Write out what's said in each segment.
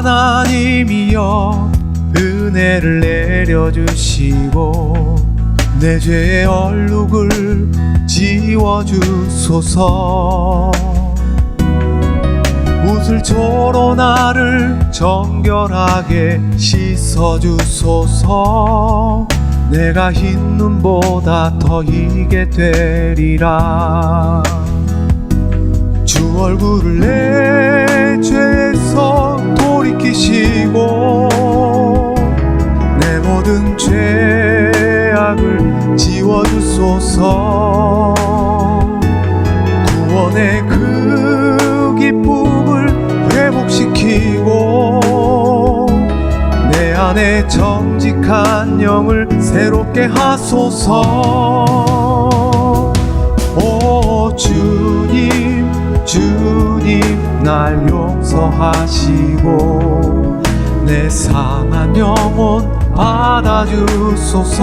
주시며 은혜를 내려주시고 내 죄의 얼룩을 지워주소서. 우슬초로 나를 정결하게 씻어주소서. 내가 흰 눈보다 더 희게 되리라. 주 얼굴을 내 죄에서 돌이키시고 내 모든 죄악을 지워주소서. 구원의 그 기쁨을 회복시키고 내 안에 정직한 영을 새롭게 하소서. 오 주님 날 용서하시고 내 상한 영혼 받아주소서.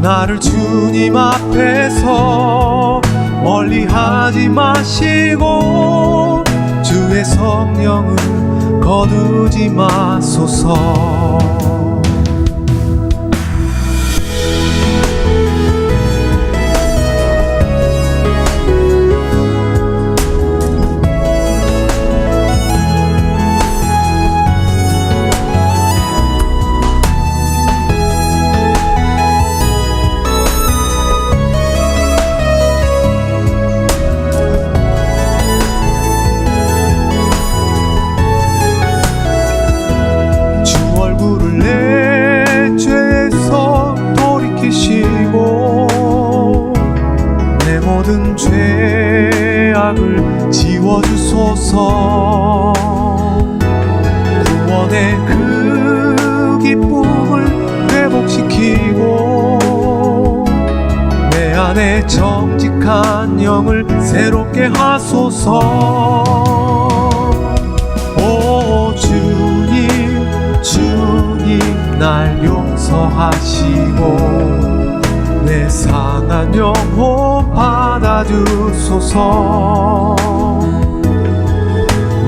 나를 주님 앞에서 멀리 하지 마시고 주의 성령을 거두지 마소서 죄악을 지워주소서. 구원의 그 기쁨을 회복시키고 내 안에 정직한 영을 새롭게 하소서. 오 주님 주님 날 용서하시고 내 상한 영혼 받아주소서.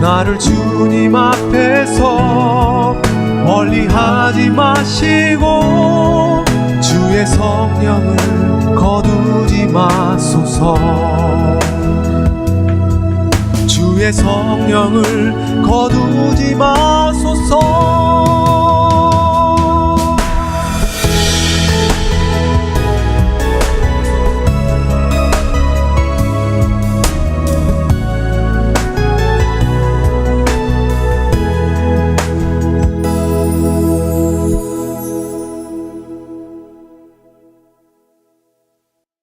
나를 주님 앞에서 멀리 하지 마시고 주의 성령을 거두지 마소서. 주의 성령을 거두지 마소서